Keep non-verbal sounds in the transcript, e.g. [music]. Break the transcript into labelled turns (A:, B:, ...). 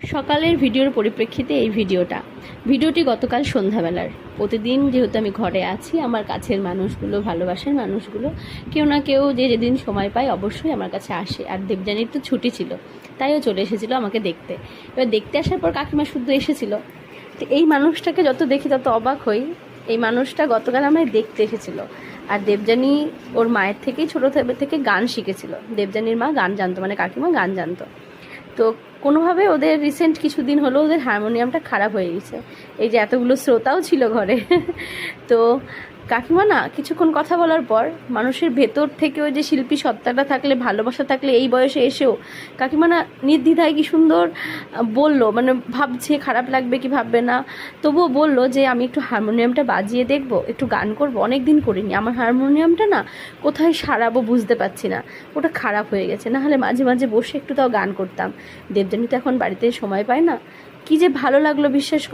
A: সকালের ভিডিওর পরিপ্রেক্ষিতে এই ভিডিওটা। ভিডিওটি গতকাল সন্ধ্যাবেলার। প্রতিদিন যেহেতু আমি ঘরে আছি, আমার কাছের মানুষগুলো, ভালোবাসার মানুষগুলো, কেউ না কেউ যে যেদিন সময় পায় অবশ্যই আমার কাছে আসে। আর দেবযানীর তো ছুটি ছিল, তাইও চলে এসেছিল আমাকে দেখতে। এবার দেখতে আসার পর কাকিমা শুদ্ধ এসেছিল। তো এই মানুষটাকে যত দেখি তত অবাক হই। এই মানুষটা গতকাল আমায় দেখতে এসেছিল। আর দেবযানী ওর মায়ের থেকেই, ছোটো থেকে গান শিখেছিল। দেবযানীর মা গান জানতো মানে কাকিমা গান জানতো। তো কোনোভাবে ওদের রিসেন্ট কিছুদিন হলো ওদের হারমোনিয়ামটা খারাপ হয়ে গেছে। এই যে এতগুলো শ্রোতাও ছিল ঘরে। [laughs] তো কাকিমা না, কিছুক্ষণ কথা বলার পর মানুষের ভেতর থেকে ওই যে শিল্পী সত্তাটা থাকলে, ভালোবাসা থাকলে এই বয়সে এসেও কাকিমা না নির্দ্বিধায় কি সুন্দর বলল মানে ভাবছে খারাপ লাগবে কি ভাববে না। তবুও বলল যে আমি একটু হারমোনিয়ামটা বাজিয়ে দেখব, একটু গান করব অনেক দিন করিনি। আমার হারমোনিয়ামটা না কোথায় সারাবো বুঝতে পারছি না। ওটা খারাপ হয়ে গেছে না হলে মাঝে মাঝে বসে একটু তাও গান করতাম। দেবযানী তো এখন বাড়িতে সময় পায় না। কি যে ভালো লাগল বিশ্বাস